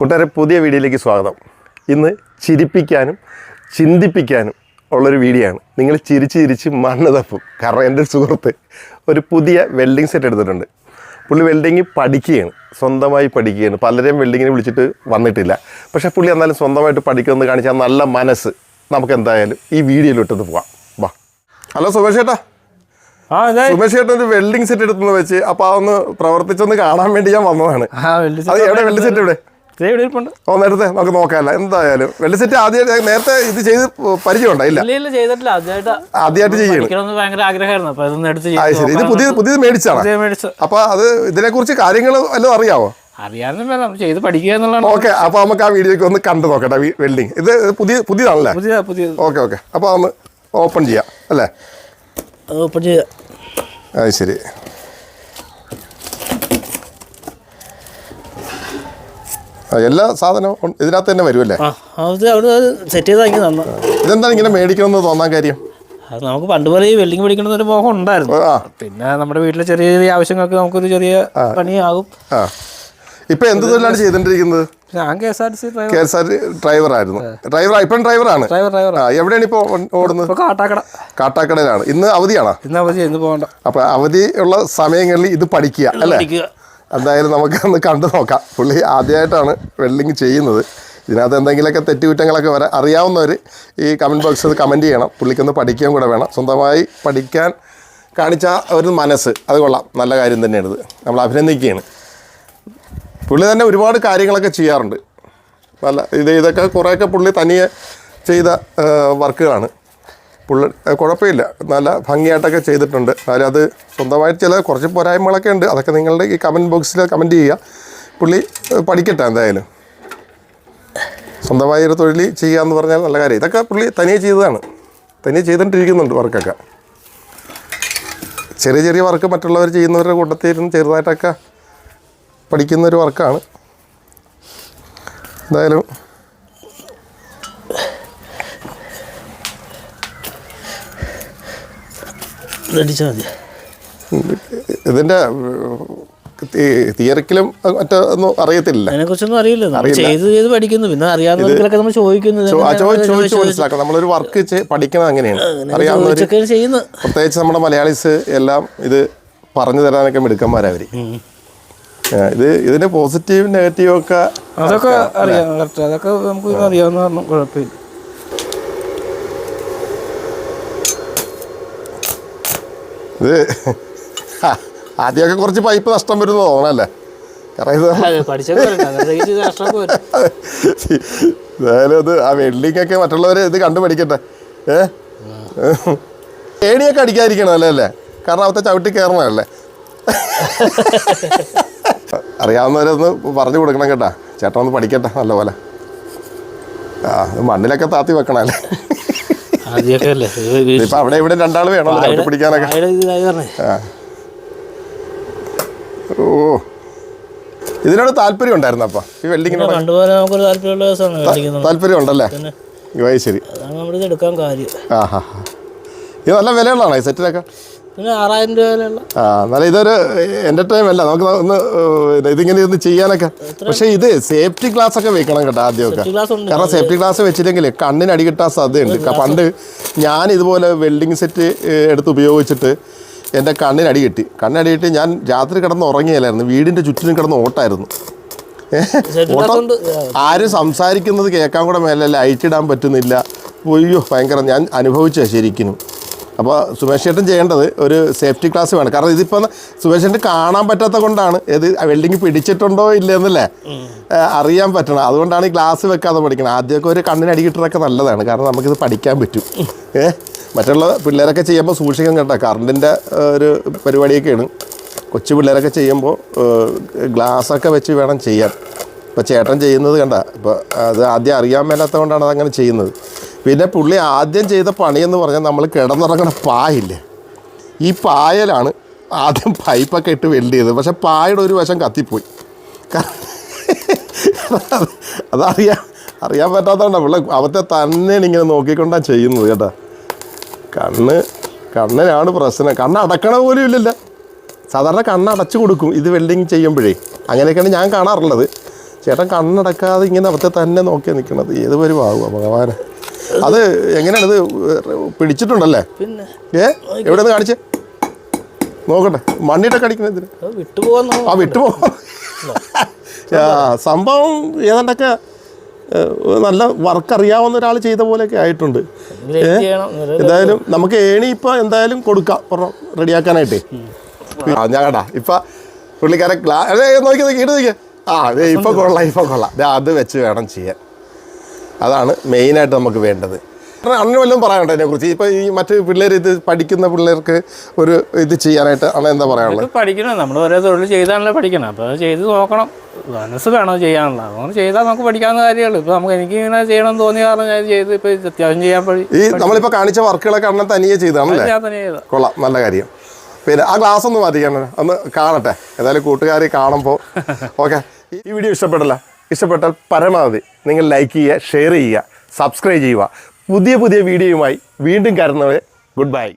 കൂട്ടുകാരെ പുതിയ വീഡിയോയിലേക്ക് സ്വാഗതം. ഇന്ന് ചിരിപ്പിക്കാനും ചിന്തിപ്പിക്കാനും ഉള്ളൊരു വീഡിയോ ആണ്. നിങ്ങൾ ചിരിച്ച് ചിരിച്ച് മണ്ണ് തപ്പും. കാരണം എന്റെ ഒരു സുഹൃത്ത് ഒരു പുതിയ വെൽഡിങ് സെറ്റ് എടുത്തിട്ടുണ്ട്. പുള്ളി വെൽഡിങ് പഠിക്കുകയാണ്. സ്വന്തമായി പഠിക്കുകയാണ്. പലരെയും വെൽഡിങ്ങിന് വിളിച്ചിട്ട് വന്നിട്ടില്ല. പക്ഷേ പുള്ളി എന്നാലും സ്വന്തമായിട്ട് പഠിക്കുമെന്ന് കാണിച്ചാൽ നല്ല മനസ്സ് നമുക്ക് എന്തായാലും ഈ വീഡിയോയിലിട്ടത് പോവാം. വാ. ഹലോ സുമേഷ് ചേട്ടാ. സുമേഷ് ചേട്ടൻ ഒരു വെൽഡിംഗ് സെറ്റ് എടുത്തെന്ന് വെച്ച് അപ്പോൾ അതൊന്ന് പ്രവർത്തിച്ചൊന്ന് കാണാൻ വേണ്ടി ഞാൻ വന്നതാണ്. അത് എവിടെ? വെൽഡിംഗ് സെറ്റ് ഇരിപ്പുണ്ട് ഓ നേരത്തെ നമുക്ക് നോക്കാമല്ല എന്തായാലും വെള്ളി സെറ്റ് ആദ്യം നേരത്തെ ഇത് ചെയ്ത് പരിചയമുണ്ടോ? ഇല്ല. ഇല്ല ഇല്ല ചെയ്തിട്ടില്ല. ആദ്യമായിട്ട് ആദ്യമായിട്ട് ചെയ്യണം. ഭയങ്കര ആഗ്രഹമായിരുന്നു. അപ്പൊ ഇതൊന്ന് എടുത്ത് ഇത് പുതിയ പുതിയത് മേടിച്ചാണ് അപ്പൊ അത് ഇതിനെക്കുറിച്ച് കാര്യങ്ങൾ വല്ലതും അറിയാവോ? അറിയാനും വേണം ചെയ്ത് പഠിക്കുക എന്നുള്ളതാണ്. ഓക്കെ അപ്പൊ നമുക്ക് ആ വീഡിയോക്ക് ഒന്ന് കണ്ടു നോക്കട്ടെ വെൽഡിങ്. ഇത് പുതിയ പുതിയതാണല്ലേ? പുതിയ പുതിയ ഓക്കെ ഓക്കെ. അപ്പൊ ഒന്ന് ഓപ്പൺ ചെയ്യാം അല്ലേ? ഓപ്പൺ ചെയ്യാം. അത് ശരി. എല്ലാ സാധനവും. ഇതിനകത്ത് തന്നെ വരുമല്ലേ? അത് അവിടെ സെറ്റ് ചെയ്ത് വാങ്ങി തന്നു. ഇതെന്താണ് ഇങ്ങനെ മേടിക്കണമെന്ന് തോന്നാൻ കാര്യം? അത് നമുക്ക് പണ്ട് പോലെ ഈ വെൽഡിങ് പഠിക്കണമെന്ന് ഒരു മോഹം ഉണ്ടായിരുന്നു. പിന്നെ നമ്മുടെ വീട്ടിലെ ചെറിയ ചെറിയ ആവശ്യങ്ങൾക്ക് നമുക്കൊരു ചെറിയ പണിയാകും. ഇപ്പൊ എന്ത് തൊഴിലാണ് ചെയ്തോണ്ടിരിക്കുന്നത് ഞാൻ K S R C driver K S R driver ആയിരുന്നു. ഡ്രൈവർ ഇപ്പം ഡ്രൈവറാണ് ഡ്രൈവർ ഡ്രൈവർ എവിടെയാണ് ഇപ്പോൾ ഓടുന്നത്? കാട്ടാക്കട. കാട്ടാക്കടയിലാണ്. ഇന്ന് അവധിയാണോ? ഇന്ന് അവധി ഇന്ന് പോകണ്ട. അവധി ഉള്ള സമയങ്ങളിൽ ഇത് പഠിക്കുക അല്ലേ? എന്തായാലും നമുക്ക് ഒന്ന് കണ്ടു നോക്കാം. പുള്ളി ആദ്യമായിട്ടാണ് വെൽഡിങ് ചെയ്യുന്നത്. ഇതിനകത്ത് എന്തെങ്കിലുമൊക്കെ തെറ്റുകുറ്റങ്ങളൊക്കെ വരാൻ അറിയാവുന്നവർ ഈ കമന്റ് ബോക്സിൽ കമന്റ് ചെയ്യണം. പുള്ളിക്കൊന്ന് പഠിക്കുകയും കൂടെ വേണം. സ്വന്തമായി പഠിക്കാൻ കാണിച്ച ഒരു മനസ്സ്. അത് കൊള്ളാം. നല്ല കാര്യം തന്നെയാണ് ഇത് നമ്മൾ അഭിനന്ദിക്കുകയാണ്. പുള്ളി തന്നെ ഒരുപാട് കാര്യങ്ങളൊക്കെ ചെയ്യാറുണ്ട്. നല്ല ഇത് ഇതൊക്കെ കുറേയൊക്കെ പുള്ളി തനിയെ ചെയ്ത വർക്കുകളാണ് പുള്ളി കുഴപ്പമില്ല. നല്ല ഭംഗിയായിട്ടൊക്കെ ചെയ്തിട്ടുണ്ട്. എന്നാലും അത് സ്വന്തമായിട്ട് ചില കുറച്ച് പോരായ്മകളൊക്കെ ഉണ്ട്. അതൊക്കെ നിങ്ങളുടെ ഈ കമന്റ് ബോക്സിൽ കമന്റ് ചെയ്യുക. പുള്ളി പഠിക്കട്ടെ എന്തായാലും. സ്വന്തമായ ഒരു തൊഴിൽ ചെയ്യുക എന്ന് പറഞ്ഞാൽ നല്ല കാര്യം. ഇതൊക്കെ പുള്ളി തനിയെ ചെയ്തതാണ്. തനിയെ ചെയ്തുകൊണ്ടിരിക്കുന്നുണ്ട് വർക്കൊക്കെ. ചെറിയ ചെറിയ വർക്ക് മറ്റുള്ളവർ ചെയ്യുന്നവരുടെ കൂട്ടത്തിൽ ഇരുന്ന് ചെറുതായിട്ടൊക്കെ പഠിക്കുന്നൊരു വർക്കാണ്. എന്തായാലും അടിച്ചാൽ മതി. ഇതിന്റെ തിയറിക്കലും മറ്റോ ഒന്നും അറിയത്തില്ല. അതിനെക്കുറിച്ചൊന്നും അറിയില്ല. നമ്മൾ ചെയ്ത് ചെയ്ത് പഠിക്കുന്നു. പിന്നെ അറിയാവുന്നവർക്കൊക്കെ നമ്മൾ ചോദിക്കുന്നു. ചോ- ആ ഇതെങ്ങനെയാണ് ചോദിച്ച് ചോദിച്ച് ചോദിച്ച് മനസ്സിലാക്കണം. നമ്മളൊരു വർക്ക് പഠിക്കുന്നത് അങ്ങനെയാണ്. അറിയാവുന്നവർ പ്രത്യേകിച്ച് നമ്മുടെ മലയാളീസ് എല്ലാം ഇത് പറഞ്ഞു തരാനൊക്കെ മിടുക്കന്മാരവർ ഇത് ഇതിന്റെ പോസിറ്റീവ് നെഗറ്റീവ് ഒക്കെ അതൊക്കെ അറിയാം. അതൊക്കെ നമുക്ക് അറിയാവുന്ന കുഴപ്പമില്ല. ഇത് ആദ്യമൊക്കെ കുറച്ച് പൈപ്പ് നഷ്ടം വരുന്നു തോന്നണല്ലേ? ഏതായാലും അതെ, ആ വെൽഡിങ്ങൊക്കെ മറ്റുള്ളവർ ഇത് കണ്ടു പഠിക്കട്ടെ ഏ ഏണിയൊക്കെ അടിക്കാതിരിക്കണം അല്ലേ അല്ലേ? കാരണം അവത്തെ ചവിട്ടി കയറണമല്ലേ അറിയാവുന്നവരൊന്ന് പറഞ്ഞു കൊടുക്കണം കേട്ടാ. ചേട്ടൻ ഒന്ന് പഠിക്കട്ടെ നല്ലപോലെ. ആ മണ്ണിലൊക്കെ താത്തി വെക്കണം അല്ലേ ആദ്യമൊക്കെ അല്ലേ? അവിടെ ഇവിടെ രണ്ടാൾ വേണം പിടിക്കാനൊക്കെ ഓ. ഇതിനോട് താല്പര്യം ഉണ്ടായിരുന്നു അപ്പൊ? ഈ വെൽഡിങ്ങിനോട് പണ്ടുപോലെ നമുക്കൊരു താല്പര്യമുള്ള ദിവസമാണ് കളിക്കുന്നത് താല്പര്യം ഉണ്ടല്ലേ ശരി. അതാണ് നമ്മളിത് എടുക്കാൻ കാര്യം. ആ ഹാ ഹാ ഇത് നല്ല വിലയുള്ളതാണോ ഈ സെറ്റിനൊക്കെ പിന്നെ ആറായിരം രൂപ ആ എന്നാലും ഇതൊരു എന്റർടൈൻമെന്റ് അല്ല. നമുക്ക് ഒന്ന് ഇതിങ്ങനെ ഒന്ന് ചെയ്യാനൊക്കെ. പക്ഷെ ഇത് സേഫ്റ്റി ക്ലാസ് ഒക്കെ വെക്കണം കേട്ടോ ആദ്യമൊക്കെ. ഉണ്ട്. കാരണം സേഫ്റ്റി ക്ലാസ് വെച്ചില്ലെങ്കിൽ കണ്ണിന് അടി കിട്ടാൻ സാധ്യതയുണ്ട്. ക- പണ്ട് ഞാൻ ഇതുപോലെ വെൽഡിങ് സെറ്റ് എടുത്ത് ഉപയോഗിച്ചിട്ട് എന്റെ കണ്ണിന് അടി കിട്ടി. കണ്ണടി കിട്ടി. ഞാൻ രാത്രി കിടന്ന് ഉറങ്ങിയല്ലായിരുന്നു. വീടിന്റെ ചുറ്റിനും കിടന്ന് ഓട്ടായിരുന്നു. ഉണ്ട്. ആരും സംസാരിക്കുന്നത് കേൾക്കാൻ കൂടെ മേലെ ലൈറ്റ് ഇടാൻ പറ്റുന്നില്ല. അയ്യോ ഭയങ്കര. ഞാൻ അനുഭവിച്ച ശരിക്കും അപ്പോൾ സുമേഷ് ചേട്ടൻ ചെയ്യേണ്ടത് ഒരു സേഫ്റ്റി ക്ലാസ് വേണം. കാരണം ഇതിപ്പോൾ സുമേഷ് ചേട്ടൻ കാണാൻ പറ്റാത്ത കൊണ്ടാണ്. ഇത് വെൽഡിങ് പിടിച്ചിട്ടുണ്ടോ ഇല്ലെന്നല്ലേ? അറിയാൻ പറ്റണം. അതുകൊണ്ടാണ് ഈ ഗ്ലാസ് വെക്കാതെ പഠിക്കണം. ആദ്യമൊക്കെ ഒരു കണ്ണിന് നല്ലതാണ്. കാരണം നമുക്കിത് പഠിക്കാൻ പറ്റും. ഏഹ് മറ്റുള്ള പിള്ളേരൊക്കെ ചെയ്യുമ്പോൾ സൂക്ഷിക്കാൻ കേട്ടോ. കറണ്ടിന്റെ ഒരു പരിപാടിയൊക്കെയാണ്. കൊച്ചു പിള്ളേരൊക്കെ ചെയ്യുമ്പോൾ ഗ്ലാസ്സൊക്കെ വെച്ച് വേണം ചെയ്യാൻ. ഇപ്പോൾ ചേട്ടൻ ചെയ്യുന്നത് കണ്ട. ഇപ്പോൾ അത് ആദ്യം അറിയാൻ മേലാത്തത് കൊണ്ടാണ് അതങ്ങനെ ചെയ്യുന്നത്. പിന്നെ പുള്ളി ആദ്യം ചെയ്ത പണിയെന്ന് പറഞ്ഞാൽ നമ്മൾ കിടന്നിറങ്ങണ പായില്ലേ? ഈ പായലാണ് ആദ്യം പൈപ്പൊക്കെ ഇട്ട് വെൽഡ് ചെയ്തത്. പക്ഷെ പായയുടെ ഒരു വശം കത്തിപ്പോയി. കാരണം അതറിയാൻ അറിയാൻ പറ്റാത്തതുകൊണ്ടാണ് പിള്ളേ അവത്തെ തന്നെയാണ് ഇങ്ങനെ നോക്കിക്കൊണ്ടാണ് ചെയ്യുന്നത് കേട്ടോ. കണ്ണ് കണ്ണിനാണ് പ്രശ്നം. കണ്ണ് അടക്കണ പോലും ഇല്ലല്ലോ. സാധാരണ കണ്ണ് അടച്ചു കൊടുക്കും ഇത് വെൽഡിങ് ചെയ്യുമ്പോഴേ. അങ്ങനെയൊക്കെയാണ് ഞാൻ കാണാറുള്ളത്. ചേട്ടൻ കണ്ണടക്കാതെ ഇങ്ങനെ അവത്തെ തന്നെ നോക്കി നിൽക്കുന്നത് ഏത് വരുമാകുക ഭഗവാനെ? അത് എങ്ങനെയാണ് ഇത് പിടിച്ചിട്ടുണ്ടല്ലേ? പിന്നെ ഏ? എവിടെ നിന്ന് കാണിച്ചേ? നോക്കട്ടെ. മണ്ണിട്ടൊക്കെ അത് വിട്ടുപോകാൻ ആ വിട്ടുപോവാ സംഭവം ഏതാണ്ടൊക്കെ നല്ല വർക്ക് അറിയാവുന്ന ഒരാൾ ചെയ്ത പോലെയൊക്കെ ആയിട്ടുണ്ട്. എന്തായാലും നമുക്ക് ഏണി ഇപ്പൊ എന്തായാലും കൊടുക്കാം. ഒരെണ്ണം റെഡിയാക്കാനായിട്ടേ. ആ ഞാൻ കേട്ടാ ഇപ്പൊ പുള്ളിക്കാരെ നോക്കി നോക്കി ഇട്ട് നോക്കിയാ ആ അതെ ഇപ്പൊ കൊള്ളാം ഇപ്പൊ കൊള്ളാം. അത് വെച്ച് വേണം ചെയ്യാൻ. അതാണ് മെയിനായിട്ട് നമുക്ക് വേണ്ടത്. അങ്ങനെ വല്ലതും പറയാനുണ്ടോ അതിനെ കുറിച്ച് ഇപ്പൊ ഈ മറ്റ് പിള്ളേർ ഇത് പഠിക്കുന്ന പിള്ളേർക്ക് ഒരു ഇത് ചെയ്യാനായിട്ട് അണ എന്താ പറയാനുള്ളത് പഠിക്കണം. നമ്മൾ ഓരോ തൊഴിൽ ചെയ്താണല്ലോ പഠിക്കണം. അപ്പോൾ അത് ചെയ്ത് നോക്കണം. മനസ്സ് വേണം ചെയ്യാനുള്ള. അതുകൊണ്ട് ചെയ്താൽ നമുക്ക് പഠിക്കാവുന്ന കാര്യമുള്ളൂ. ഇപ്പോൾ നമുക്ക് എനിക്ക് ഇങ്ങനെ ചെയ്യണം എന്ന് തോന്നിയ കാരണം ഞാൻ ചെയ്ത് ഇപ്പോൾ അത്യാവശ്യം ചെയ്യാൻ ഈ നമ്മളിപ്പോ കാണിച്ച വർക്കുകളൊക്കെ അണ്ണൻ തനിയെ ചെയ്താണല്ലേ? കൊള്ളാം. നല്ല കാര്യം. പിന്നെ ആ ഗ്ലാസ് ഒന്ന് മാറ്റിക്കണം ഒന്ന് കാണട്ടെ. ഏതായാലും കൂട്ടുകാരെ കാണുമ്പോൾ ഓക്കെ. ഈ വീഡിയോ ഇഷ്ടപ്പെടല്ല. ഇഷ്ടപ്പെട്ടാൽ പരമാവധി നിങ്ങൾ ലൈക്ക് ചെയ്യുക ഷെയർ ചെയ്യുക സബ്സ്ക്രൈബ് ചെയ്യുക. പുതിയ പുതിയ വീഡിയോയുമായി വീണ്ടും കരുന്നവരെ ഗുഡ് ബൈ